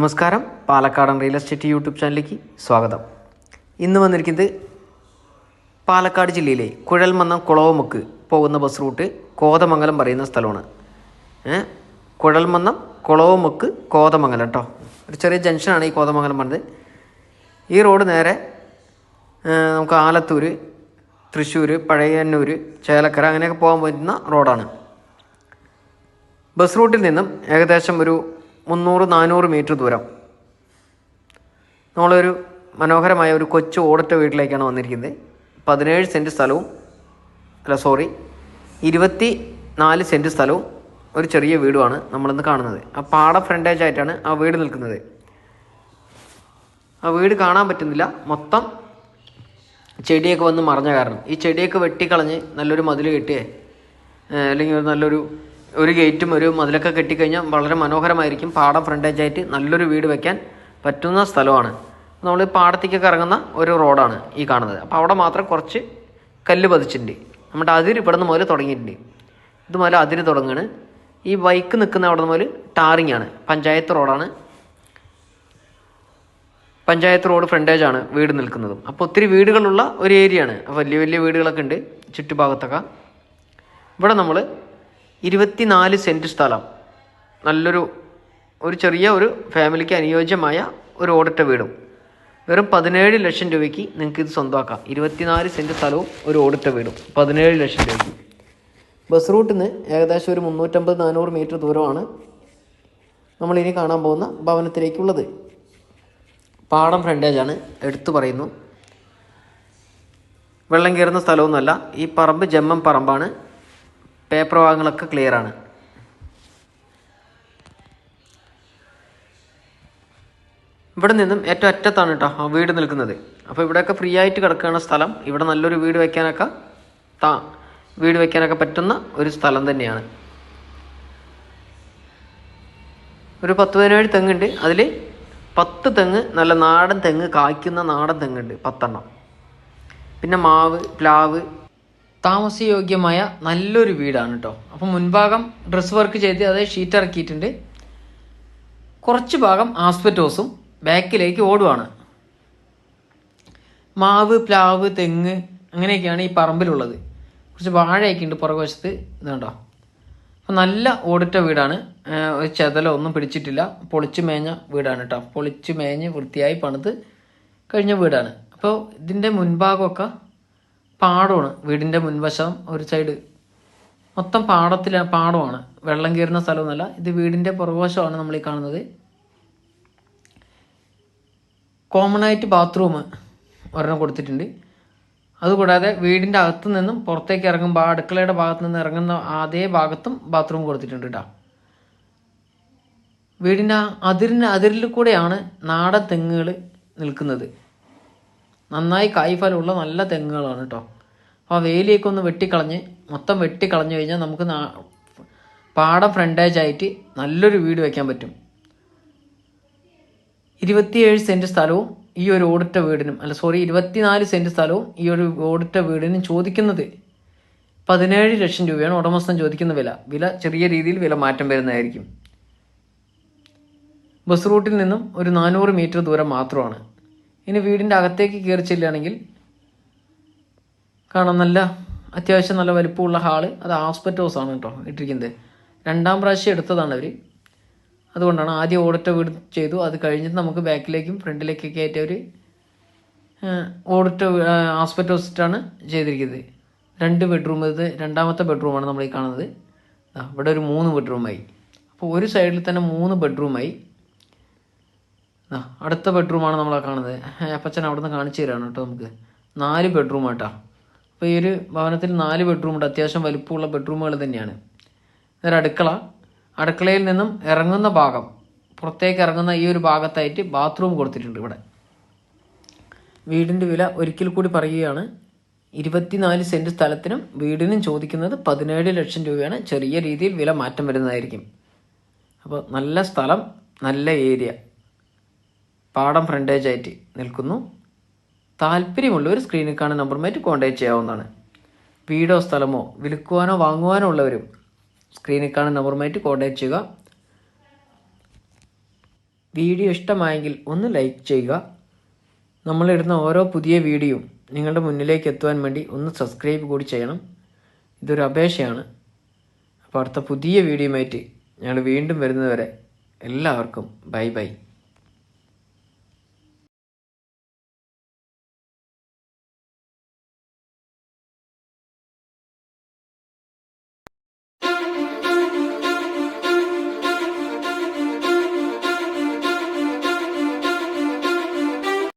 നമസ്കാരം. പാലക്കാടൻ real estate YouTube ചാനലിലേക്ക് സ്വാഗതം. ഇന്ന് വന്നിരിക്കുന്നത് പാലക്കാട് ജില്ലയിലെ കുഴൽമന്നം കുളവുമുക്ക് പോകുന്ന ബസ് റൂട്ട് കോതമംഗലം പറയുന്ന സ്ഥലമാണ്. കുഴൽമന്നം കുളവുമുക്ക് കോതമംഗലം കേട്ടോ ഒരു ചെറിയ ജംഗ്ഷനാണ് ഈ കോതമംഗലം പറഞ്ഞത്. ഈ റോഡ് നേരെ നമുക്ക് ആലത്തൂർ തൃശ്ശൂർ പഴയന്നൂർ ചേലക്കര അങ്ങനെയൊക്കെ പോകാൻ പറ്റുന്ന റോഡാണ്. ബസ് റൂട്ടിൽ നിന്നും ഏകദേശം ഒരു മുന്നൂറ് നാനൂറ് മീറ്റർ ദൂരം. നമ്മളൊരു മനോഹരമായ ഒരു കൊച്ചു ഓടിട്ട വീട്ടിലേക്കാണ് വന്നിരിക്കുന്നത്. പതിനേഴ് സെന്റ് സ്ഥലവും അല്ല സോറി ഇരുപത്തി നാല് സെന്റ് സ്ഥലവും ഒരു ചെറിയ വീടുമാണ് നമ്മളിന്ന് കാണുന്നത്. ആ പാട ഫ്രണ്ടേജ് ആയിട്ടാണ് ആ വീട് നിൽക്കുന്നത്. ആ വീട് കാണാൻ പറ്റുന്നില്ല. മൊത്തം ചെടിയൊക്കെ വന്ന് മറഞ്ഞ കാരണം. ഈ ചെടിയൊക്കെ വെട്ടിക്കളഞ്ഞ് നല്ലൊരു മതിൽ കെട്ടിയേ അല്ലെങ്കിൽ നല്ലൊരു ഒരു ഗേറ്റും ഒരു മതിലൊക്കെ കെട്ടിക്കഴിഞ്ഞാൽ വളരെ മനോഹരമായിരിക്കും. പാടം ഫ്രണ്ടേജ് ആയിട്ട് നല്ലൊരു വീട് വെക്കാൻ പറ്റുന്ന സ്ഥലമാണ്. നമ്മൾ പാടത്തേക്കൊക്കെ ഇറങ്ങുന്ന ഒരു റോഡാണ് ഈ കാണുന്നത്. അപ്പോൾ അവിടെ മാത്രം കുറച്ച് കല്ല് പതിച്ചിട്ടുണ്ട്. നമ്മുടെ അതിര് ഇവിടെ നിന്ന് മുതൽ തുടങ്ങിയിട്ടുണ്ട്. ഇത് മുതൽ അതിര് തുടങ്ങുകയാണ് ഈ ബൈക്ക് നിൽക്കുന്ന അവിടെ നിന്ന് മുതൽ ടാറിങ് ആണ്. പഞ്ചായത്ത് റോഡാണ്. പഞ്ചായത്ത് റോഡ് ഫ്രണ്ടേജ് ആണ് വീട് നിൽക്കുന്നതും. അപ്പോൾ ഒത്തിരി വീടുകളുള്ള ഒരു ഏരിയയാണ്. വലിയ വലിയ വീടുകളൊക്കെ ഉണ്ട്. ചുറ്റുഭാഗത്തൊക്കെ. ഇവിടെ നമ്മൾ ഇരുപത്തിനാല് സെന്റ് സ്ഥലം. നല്ലൊരു ഒരു ചെറിയ ഒരു ഫാമിലിക്ക് അനുയോജ്യമായ ഒരു ഓടിട്ട വീടും. വെറും പതിനേഴ് ലക്ഷം രൂപയ്ക്ക് നിങ്ങൾക്ക് ഇത് സ്വന്തമാക്കാം. ഇരുപത്തിനാല് സെന്റ് സ്ഥലവും ഒരു ഓടിട്ട വീടും. പതിനേഴ് ലക്ഷം രൂപയ്ക്ക്. ബസ് റൂട്ടിൽ നിന്ന് ഏകദേശം ഒരു മുന്നൂറ്റമ്പത് നാനൂറ് മീറ്റർ ദൂരമാണ് നമ്മളിനി കാണാൻ പോകുന്ന ഭവനത്തിലേക്കുള്ളത്. പാടം ഫ്രണ്ടേജാണ്. എടുത്തു പറയുന്നു. വെള്ളം കയറുന്ന സ്ഥലമൊന്നുമല്ല. ഈ പറമ്പ് ജമ്മം പറമ്പാണ്. പേപ്പർ ഭാഗങ്ങളൊക്കെ ക്ലിയർ ആണ്. ഇവിടെ നിന്നും ഏറ്റവും അറ്റത്താണ് കേട്ടോ ആ വീട് നിൽക്കുന്നത്. അപ്പോൾ ഇവിടെയൊക്കെ ഫ്രീ ആയിട്ട് കിടക്കുകയാണ് സ്ഥലം. ഇവിടെ നല്ലൊരു വീട് വയ്ക്കാനൊക്കെ താ വീട് വയ്ക്കാനൊക്കെ പറ്റുന്ന ഒരു സ്ഥലം തന്നെയാണ്. ഒരു പത്ത് പതിനേഴ് തെങ്ങുണ്ട്. അതിൽ പത്ത് തെങ്ങ് നല്ല നാടൻ തെങ്ങ് കായ്ക്കുന്ന നാടൻ തെങ്ങുണ്ട്. പത്തെണ്ണം. പിന്നെ മാവ് പ്ലാവ് താമസയോഗ്യമായ നല്ലൊരു വീടാണ് കേട്ടോ അപ്പം മുൻഭാഗം ഡ്രസ് വർക്ക് ചെയ്ത് അതായത് ഷീറ്റ് ഇറക്കിയിട്ടുണ്ട്. കുറച്ച് ഭാഗം ആസ്പെറ്റോസും ബാക്കിലേക്ക് ഓടുവാണ്. മാവ് പ്ലാവ് തെങ്ങ് അങ്ങനെയൊക്കെയാണ് ഈ പറമ്പിലുള്ളത്. കുറച്ച് വാഴയൊക്കെ ഉണ്ട് പുറകുവശത്ത്. ഇതുണ്ടോ അപ്പം നല്ല ഓടിട്ട വീടാണ്. ഒരു ചെതലോ ഒന്നും പിടിച്ചിട്ടില്ല. പൊളിച്ച് മേഞ്ഞ വീടാണ് കേട്ടോ പൊളിച്ച് മേഞ്ഞ് വൃത്തിയായി പണിത് കഴിഞ്ഞ വീടാണ്. അപ്പോൾ ഇതിന്റെ മുൻഭാഗമൊക്കെ പാടമാണ്. വീടിന്റെ മുൻവശം ഒരു സൈഡ്. മൊത്തം പാടത്തില പാടമാണ്. വെള്ളം കയറുന്ന സ്ഥലമൊന്നുമല്ല. ഇത് വീടിന്റെ പുറകുവശമാണ് നമ്മൾ ഈ കാണുന്നത്. കോമൺ ആയിട്ട് ബാത്റൂം ഒരെണ്ണം കൊടുത്തിട്ടുണ്ട്. അതുകൂടാതെ വീടിന്റെ അകത്തു നിന്നും പുറത്തേക്ക് ഇറങ്ങുമ്പോൾ അടുക്കളയുടെ ഭാഗത്ത് നിന്ന് ഇറങ്ങുന്ന അതേ ഭാഗത്തും ബാത്റൂം കൊടുത്തിട്ടുണ്ട് കേട്ടോ വീടിന്റെ അതിരിന് അതിരിൽ കൂടെയാണ് നാടൻ തെങ്ങുകൾ നിൽക്കുന്നത്. നന്നായി കായ്ഫലമുള്ള നല്ല തെങ്ങുകളാണ് കേട്ടോ അപ്പോൾ ആ വേലിയൊക്കെ ഒന്ന് വെട്ടിക്കളഞ്ഞ് മൊത്തം വെട്ടിക്കളഞ്ഞു കഴിഞ്ഞാൽ നമുക്ക് പാടം ഫ്രണ്ടേജ് ആയിട്ട് നല്ലൊരു വീട് വയ്ക്കാൻ പറ്റും. ഇരുപത്തിയേഴ് സെന്റ് സ്ഥലവും ഈ ഒരു ഓടിട്ട വീടിനും അല്ല സോറി ഇരുപത്തിനാല് സെന്റ് സ്ഥലവും ഈ ഒരു ഓടിട്ട വീടിനും ചോദിക്കുന്നത് പതിനേഴ് ലക്ഷം രൂപയാണ് ഉടമസ്ഥൻ ചോദിക്കുന്ന വില. വില ചെറിയ രീതിയിൽ വില മാറ്റം വരുന്നതായിരിക്കും. ബസ് റൂട്ടിൽ നിന്നും ഒരു നാനൂറ് മീറ്റർ ദൂരം മാത്രമാണ്. ഇനി വീടിന്റെ അകത്തേക്ക് കയറി ചെല്ലുകയാണെങ്കിൽ കാണാം നല്ല അത്യാവശ്യം നല്ല വലിപ്പമുള്ള ഹാൾ. അത് ആസ്പെറ്റോസ് ആണ് കേട്ടോ ഇട്ടിരിക്കുന്നത്. രണ്ടാം പ്രാവശ്യം എടുത്തതാണ് അവർ അതുകൊണ്ടാണ് ആദ്യം ഓടിട്ട വീട് ചെയ്തു. അത് കഴിഞ്ഞിട്ട് നമുക്ക് ബാക്കിലേക്കും ഫ്രണ്ടിലേക്കൊക്കെ ആയിട്ട് ഒരു ഓടിട്ട ആസ്പെറ്റോസിറ്റാണ് ചെയ്തിരിക്കുന്നത്. രണ്ട് ബെഡ്റൂം ഇത് രണ്ടാമത്തെ ബെഡ്റൂമാണ് നമ്മൾ ഈ കാണുന്നത്. ഇവിടെ ഒരു മൂന്ന് ബെഡ്റൂമായി അപ്പോൾ ഒരു സൈഡിൽ തന്നെ മൂന്ന് ബെഡ്റൂമായി അടുത്ത ബെഡ്റൂമാണ് നമ്മൾ കാണുന്നത്. അപ്പച്ചൻ അവിടെ നിന്ന് കാണിച്ചു തരാണ് കേട്ടോ നമുക്ക്. നാല് ബെഡ്റൂം ആട്ടാ. അപ്പോൾ ഈ ഒരു ഭവനത്തിൽ നാല് ബെഡ്റൂം ഉണ്ട്. അത്യാവശ്യം വലിപ്പമുള്ള ബെഡ്റൂമുകൾ തന്നെയാണ്. ഇതൊരു അടുക്കള. അടുക്കളയിൽ നിന്നും ഇറങ്ങുന്ന ഭാഗം. പുറത്തേക്ക് ഇറങ്ങുന്ന ഈ ഒരു ഭാഗത്തായിട്ട് ബാത്റൂം കൊടുത്തിട്ടുണ്ട് ഇവിടെ. വീടിന്റെ വില ഒരിക്കൽ കൂടി പറയുകയാണ് ഇരുപത്തിനാല് സെന്റ് സ്ഥലത്തിനും വീടിനും ചോദിക്കുന്നത് പതിനേഴ് ലക്ഷം രൂപയാണ്. ചെറിയ രീതിയിൽ വില മാറ്റം വരുന്നതായിരിക്കും. അപ്പോൾ നല്ല സ്ഥലം നല്ല ഏരിയ. പാടം ഫ്രണ്ടേജ് ആയിട്ട് നിൽക്കുന്നു. താല്പര്യമുള്ളവർ സ്ക്രീനിൽ കാണുന്ന നമ്പറുമായിട്ട് കോൺടാക്ട് ചെയ്യാവുന്നതാണ്. വീടോ സ്ഥലമോ വിൽക്കുവാനോ വാങ്ങുവാനോ ഉള്ളവരും സ്ക്രീനിൽ കാണുന്ന നമ്പറുമായിട്ട് കോൺടാക്ട് ചെയ്യുക. വീഡിയോ ഇഷ്ടമായെങ്കിൽ ഒന്ന് ലൈക്ക് ചെയ്യുക. നമ്മളിടുന്ന ഓരോ പുതിയ വീഡിയോയും നിങ്ങളുടെ മുന്നിലേക്ക് എത്തുവാൻ വേണ്ടി ഒന്ന് സബ്സ്ക്രൈബ് കൂടി ചെയ്യണം. ഇതൊരു അപേക്ഷയാണ്. അപ്പോൾ അടുത്ത പുതിയ വീഡിയോയുമായിട്ട് ഞങ്ങൾ വീണ്ടും വരുന്നതുവരെ എല്ലാവർക്കും ബൈ ബൈ